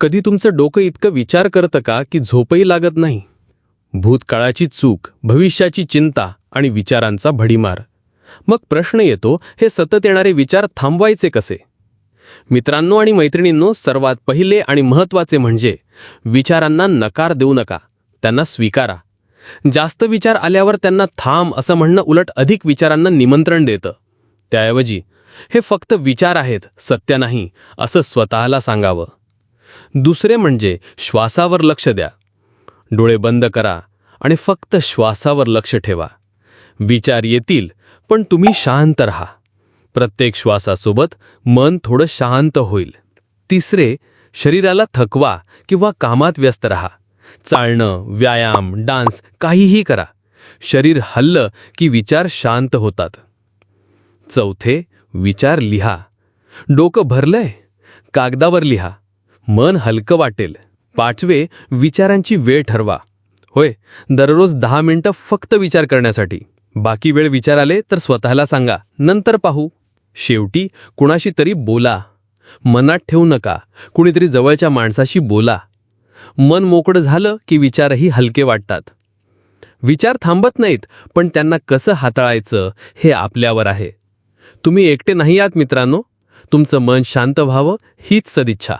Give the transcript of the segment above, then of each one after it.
कधी तुमचं डोकं इतकं विचार करतं का की झोपही लागत नाही? भूतकाळाची चूक भविष्याची चिंता आणि विचारांचा भडीमार. मग प्रश्न येतो हे सतत येणारे विचार थांबवायचे कसे? मित्रांनो आणि मैत्रिणींनो सर्वात पहिले आणि महत्त्वाचे म्हणजे विचारांना नकार देऊ नका त्यांना स्वीकारा. जास्त विचार आल्यावर त्यांना थांब असं म्हणणं उलट अधिक विचारांना निमंत्रण देतं. त्याऐवजी हे फक्त विचार आहेत सत्य नाही असं स्वतःला सांगावं. दुसरे म्हणजे श्वासावर लक्ष द्या. डोळे बंद करा आणि फक्त श्वासावर लक्ष ठेवा. विचार येतील पण तुम्ही शांत राहा. प्रत्येक श्वासासोबत मन थोडं शांत होईल. तिसरे शरीराला थकवा किंवा कामात व्यस्त राहा. चालणं व्यायाम डान्स काहीही करा. शरीर हल्लं की विचार शांत होतात. चौथे विचार लिहा. डोकं भरलंय? कागदावर लिहा. मन हलकं वाटेल. पाचवे विचारांची वेळ ठरवा. होय दररोज दहा मिनिटं फक्त विचार करण्यासाठी. बाकी वेळ विचार आले तर स्वतःला सांगा. नंतर पाहू. शेवटी कुणाशी तरी बोला. मनात ठेवू नका. कुणीतरी जवळच्या माणसाशी बोला. मन मोकळं झालं की विचारही हलके वाटतात. विचार थांबत नाहीत पण त्यांना कसं हाताळायचं हे आपल्यावर आहे. तुम्ही एकटे नाही आहात मित्रांनो. तुमचं मन शांत व्हावं हीच सदिच्छा.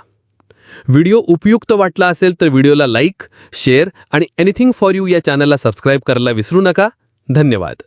व्हिडिओ उपयुक्त वाटला असेल तर व्हिडिओला लाईक शेअर आणि एनिथिंग फॉर यू या चॅनलला सबस्क्राईब करायला विसरू नका. धन्यवाद.